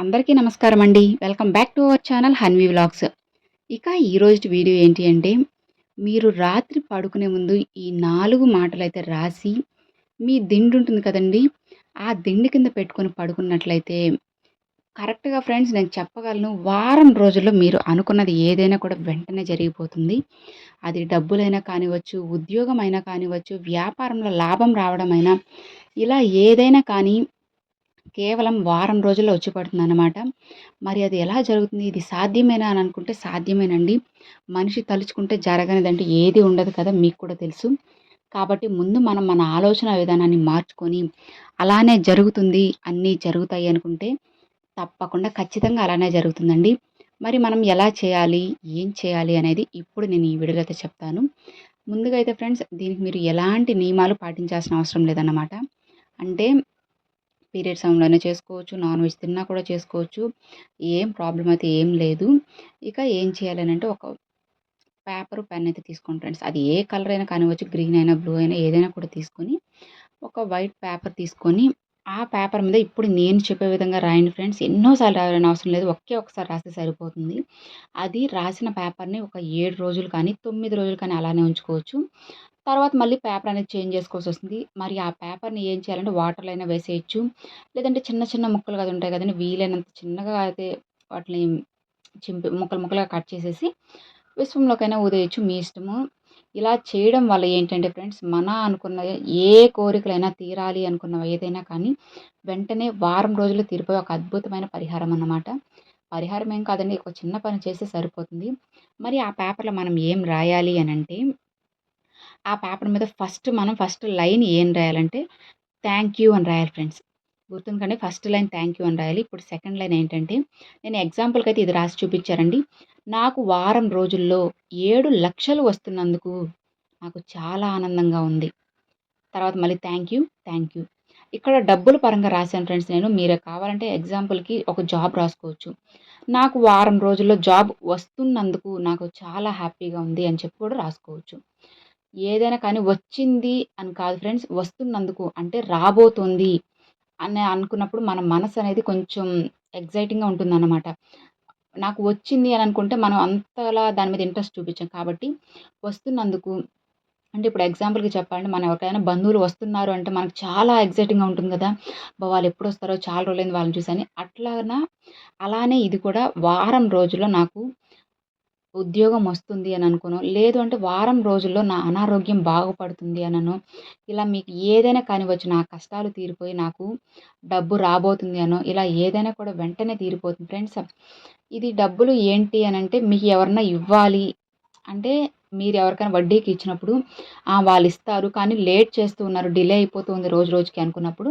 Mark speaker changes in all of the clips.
Speaker 1: అందరికీ నమస్కారం అండి welcome back to our channel Hanvi vlogs. ఇక ఈరోజు వీడియో ఏంటి అంటే మీరు రాత్రి పడుకునే ముందు ఈ నాలుగు మాటలు అయితే రాసి మీ దిండు ఉంటుంది కదండి ఆ దిండు కింద పెట్టుకొని పడుకున్నట్లయితే కరెక్ట్గా ఫ్రెండ్స్ నేను చెప్పగలను వారం రోజుల్లో మీరు అనుకున్నది ఏదైనా కూడా వెంటనే జరిగిపోతుంది. అది డబ్బులైనా కానివ్వచ్చు ఉద్యోగం అయినా కానివ్వచ్చు వ్యాపారంలో లాభం రావడమైనా ఇలా ఏదైనా కానీ కేవలం వారం రోజుల్లో వచ్చి పడుతుంది అనమాట మరి అది ఎలా జరుగుతుంది? ఇది సాధ్యమేనా అని అనుకుంటే సాధ్యమేనండి. మనిషి తలుచుకుంటే జరగనిదంటే ఏది ఉండదు కదా మీకు కూడా తెలుసు. కాబట్టి ముందు మనం మన ఆలోచన విధానాన్ని మార్చుకొని అలానే జరుగుతుంది అన్నీ జరుగుతాయి అనుకుంటే తప్పకుండా ఖచ్చితంగా అలానే జరుగుతుందండి. మరి మనం ఎలా చేయాలి? ఏం చేయాలి అనేది ఇప్పుడు నేను ఈ వీడియోలో అయితే చెప్తాను. ముందుగా అయితే ఫ్రెండ్స్ దీనికి మీరు ఎలాంటి నియమాలు పాటించాల్సిన అవసరం లేదన్నమాట. అంటే పీరియడ్ టైంలోనే చేసుకోవచ్చు నాన్ వెజ్ తిన్నా కూడా చేసుకోవచ్చు. ఏం ప్రాబ్లం అయితే ఏం లేదు. ఇక ఏం చేయాలని అంటే ఒక పేపర్ పెన్ అయితే తీసుకోండి ఫ్రెండ్స్. అది ఏ కలర్ అయినా కానివ్వచ్చు గ్రీన్ అయినా బ్లూ అయినా ఏదైనా కూడా తీసుకొని ఒక వైట్ పేపర్ తీసుకొని ఆ పేపర్ మీద ఇప్పుడు నేను చెప్పే విధంగా రాయండి ఫ్రెండ్స్. ఎన్నోసార్లు రాయాలని అవసరం లేదు. ఒకే ఒకసారి రాస్తే సరిపోతుంది. అది రాసిన పేపర్ని ఒక ఏడు రోజులు కానీ తొమ్మిది రోజులు కానీ అలానే ఉంచుకోవచ్చు. తర్వాత మళ్ళీ పేపర్ అనేది చేంజ్ చేసుకోవాల్సి వస్తుంది. మరి ఆ పేపర్ని ఏం చేయాలంటే వాటర్లో అయినా వేసేయచ్చు. లేదంటే చిన్న చిన్న ముక్కలు కదా ఉంటాయి కదండి వీలైనంత చిన్నగా అయితే వాటిని చింపి ముక్కలు ముక్కలుగా కట్ చేసేసి విశ్వంలోకైనా ఊదేయచ్చు మీ ఇష్టము. ఇలా చేయడం వల్ల ఏంటంటే ఫ్రెండ్స్ మన అనుకున్న ఏ కోరికలైనా తీరాలి అనుకున్నవి ఏదైనా కానీ వెంటనే వారం రోజులు తీరిపోయే ఒక అద్భుతమైన పరిహారం అన్నమాట. పరిహారం ఏం కాదండి ఒక చిన్న పని చేస్తే సరిపోతుంది. మరి ఆ పేపర్లో మనం ఏం రాయాలి అని అంటే ఆ పేపర్ మీద ఫస్ట్ మనం ఫస్ట్ లైన్ ఏం రాయాలంటే థ్యాంక్ యూ అని రాయాలి ఫ్రెండ్స్. గుర్తుందండి ఫస్ట్ లైన్ థ్యాంక్ యూ అని రాయాలి. ఇప్పుడు సెకండ్ లైన్ ఏంటంటే నేను ఎగ్జాంపుల్కి అయితే ఇది రాసి చూపించారండి. నాకు వారం రోజుల్లో ఏడు లక్షలు వస్తున్నందుకు నాకు చాలా ఆనందంగా ఉంది. తర్వాత మళ్ళీ థ్యాంక్ యూ థ్యాంక్ యూ. ఇక్కడ డబ్బుల పరంగా రాశాను ఫ్రెండ్స్ నేను. మీరు కావాలంటే ఎగ్జాంపుల్కి ఒక జాబ్ రాసుకోవచ్చు. నాకు వారం రోజుల్లో జాబ్ వస్తున్నందుకు నాకు చాలా హ్యాపీగా ఉంది అని చెప్పి కూడా రాసుకోవచ్చు. ఏదైనా కానీ వచ్చింది అని కాదు ఫ్రెండ్స్ వస్తున్నందుకు. అంటే రాబోతుంది అని అనుకున్నప్పుడు మన మనసు అనేది కొంచెం ఎగ్జైటింగ్గా ఉంటుందన్నమాట. నాకు వచ్చింది అని అనుకుంటే మనం అంతలా దాని మీద ఇంట్రెస్ట్ చూపించాం. కాబట్టి వస్తున్నందుకు. అంటే ఇప్పుడు ఎగ్జాంపుల్కి చెప్పాలంటే మనం ఎవరికైనా బంధువులు వస్తున్నారు అంటే మనకు చాలా ఎగ్జైటింగ్గా ఉంటుంది కదా. వాళ్ళు ఎప్పుడు వస్తారో చాలా రోజులైంది వాళ్ళని చూసాను అట్లానా అలానే ఇది కూడా వారం రోజుల్లో నాకు ఉద్యోగం వస్తుంది అని అనుకోను. లేదు అంటే వారం రోజుల్లో నా అనారోగ్యం బాగుపడుతుంది అనను ఇలా మీకు ఏదైనా కానివ్వచ్చు నా కష్టాలు తీరిపోయి నాకు డబ్బు రాబోతుంది అనో. ఇలా ఏదైనా కూడా వెంటనే తీరిపోతుంది. ఫ్రెండ్స్ ఇది డబ్బులు ఏంటి అని అంటే మీకు ఎవరన్నా ఇవ్వాలి అంటే మీరు ఎవరికైనా వడ్డీకి ఇచ్చినప్పుడు వాళ్ళు ఇస్తారు కానీ లేట్ చేస్తూ ఉన్నారు డిలే అయిపోతుంది రోజు రోజుకి అనుకున్నప్పుడు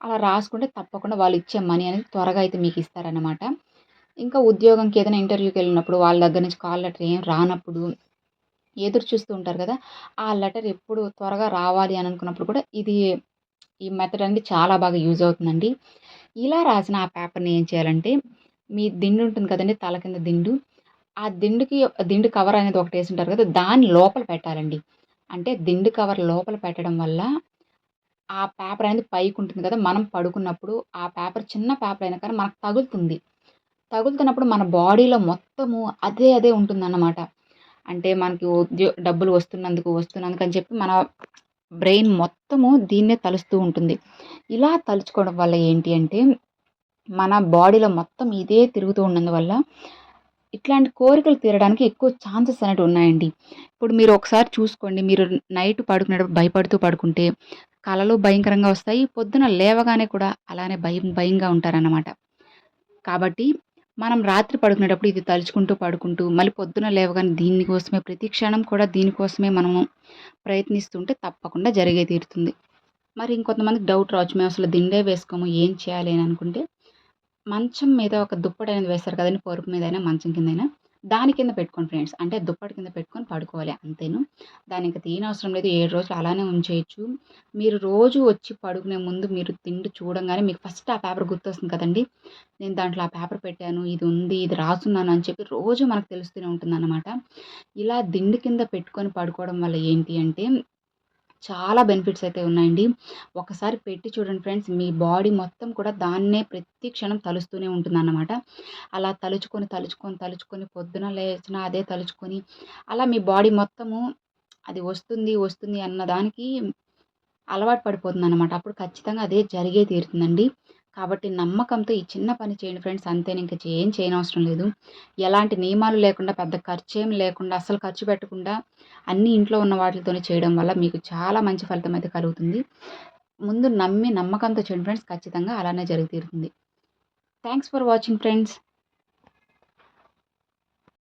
Speaker 1: అలా రాసుకుంటే తప్పకుండా వాళ్ళు ఇచ్చే మనీ అనేది త్వరగా అయితే మీకు ఇస్తారనమాట ఇంకా ఉద్యోగంకి ఏదైనా ఇంటర్వ్యూకి వెళ్ళినప్పుడు వాళ్ళ దగ్గర నుంచి కాల్ లెటర్ ఏం రానప్పుడు ఎదురు చూస్తూ ఉంటారు కదా ఆ లెటర్ ఎప్పుడు త్వరగా రావాలి అని అనుకున్నప్పుడు కూడా ఇది ఈ మెథడ్ అనేది చాలా బాగా యూజ్ అవుతుందండి. ఇలా రాసిన ఆ పేపర్ని ఏం చేయాలంటే మీ దిండు ఉంటుంది కదండి తల కింద దిండు ఆ దిండుకి దిండు కవర్ అనేది ఒకటి వేసి ఉంటారు కదా దాని లోపల పెట్టాలండి. అంటే దిండు కవర్ లోపల పెట్టడం వల్ల ఆ పేపర్ అనేది పైకి ఉంటుంది కదా మనం పడుకున్నప్పుడు ఆ పేపర్ చిన్న పేపర్ అయినా కానీ మనకు తగులుతుంది. తగులుతున్నప్పుడు మన బాడీలో మొత్తము అదే అదే ఉంటుందన్నమాట. అంటే మనకి ఉద్యో డబ్బులు వస్తున్నందుకు వస్తున్నందుకు అని చెప్పి మన బ్రెయిన్ మొత్తము దీన్నే తలుస్తూ ఉంటుంది. ఇలా తలుచుకోవడం వల్ల ఏంటి అంటే మన బాడీలో మొత్తం ఇదే తిరుగుతూ ఉన్నందువల్ల ఇట్లాంటి కోరికలు తీరడానికి ఎక్కువ ఛాన్సెస్ అనేవి ఉన్నాయండి. ఇప్పుడు మీరు ఒకసారి చూసుకోండి. మీరు నైట్ పడుకునేటప్పుడు భయపడుతూ పడుకుంటే కళలు భయంకరంగా వస్తాయి. పొద్దున లేవగానే కూడా అలానే భయం భయంగా ఉంటారన్నమాట. కాబట్టి మనం రాత్రి పడుకునేటప్పుడు ఇది తలుచుకుంటూ పడుకుంటూ మళ్ళీ పొద్దున లేవగానే దీనికోసమే ప్రతి క్షణం కూడా దీనికోసమే మనము ప్రయత్నిస్తుంటే తప్పకుండా జరిగే తీరుతుంది. మరి ఇంకొంతమందికి డౌట్ రావచ్చు మేము అసలు దిండే వేసుకోము ఏం చేయాలి అని అనుకుంటే మంచం మీద ఒక దుప్పటి అనేది వేస్తారు కదండి పరుపు మీద అయినా మంచం కిందైనా. దాని కింద పెట్టుకోండి ఫ్రెండ్స్. అంటే దుప్పటి కింద పెట్టుకొని పడుకోవాలి అంతేను. దానికి ఇంకా తీయనవసరం లేదు. ఏడు రోజులు అలానే ఉంచేయచ్చు. మీరు రోజు వచ్చి పడుకునే ముందు మీరు తిండి చూడంగానే మీకు ఫస్ట్ ఆ పేపర్ గుర్తొస్తుంది కదండి. నేను దాంట్లో ఆ పేపర్ పెట్టాను ఇది ఉంది ఇది రాసున్నాను అని చెప్పి రోజు మనకు తెలుస్తూనే ఉంటుంది ఇలా దిండి కింద పెట్టుకొని పడుకోవడం వల్ల ఏంటి అంటే చాలా బెనిఫిట్స్ అయితే ఉన్నాయండి. ఒకసారి పెట్టి చూడండి ఫ్రెండ్స్ మీ బాడీ మొత్తం కూడా దాన్నే ప్రతి క్షణం తలుస్తూనే ఉంటుందన్నమాట. అలా తలుచుకొని తలుచుకొని తలుచుకొని పొద్దున లేచిన అదే తలుచుకొని అలా మీ బాడీ మొత్తము అది వస్తుంది వస్తుంది అన్న దానికి అలవాటు పడిపోతుంది అనమాట అప్పుడు ఖచ్చితంగా అదే జరిగే తీరుతుందండి. కాబట్టి నమ్మకంతో ఈ చిన్న పని చేయండి ఫ్రెండ్స్. అంతే ఇంకా ఏం చేయనవసరం లేదు. ఎలాంటి నియమాలు లేకుండా పెద్ద ఖర్చు ఏం లేకుండా అసలు ఖర్చు పెట్టకుండా అన్ని ఇంట్లో ఉన్న వాటితోనే చేయడం వల్ల మీకు చాలా మంచి ఫలితం అయితే కలుగుతుంది. ముందు నమ్మి నమ్మకంతో చేయండి ఫ్రెండ్స్. ఖచ్చితంగా అలానే జరిగి తీరుతుంది థ్యాంక్స్ ఫర్ వాచింగ్ ఫ్రెండ్స్.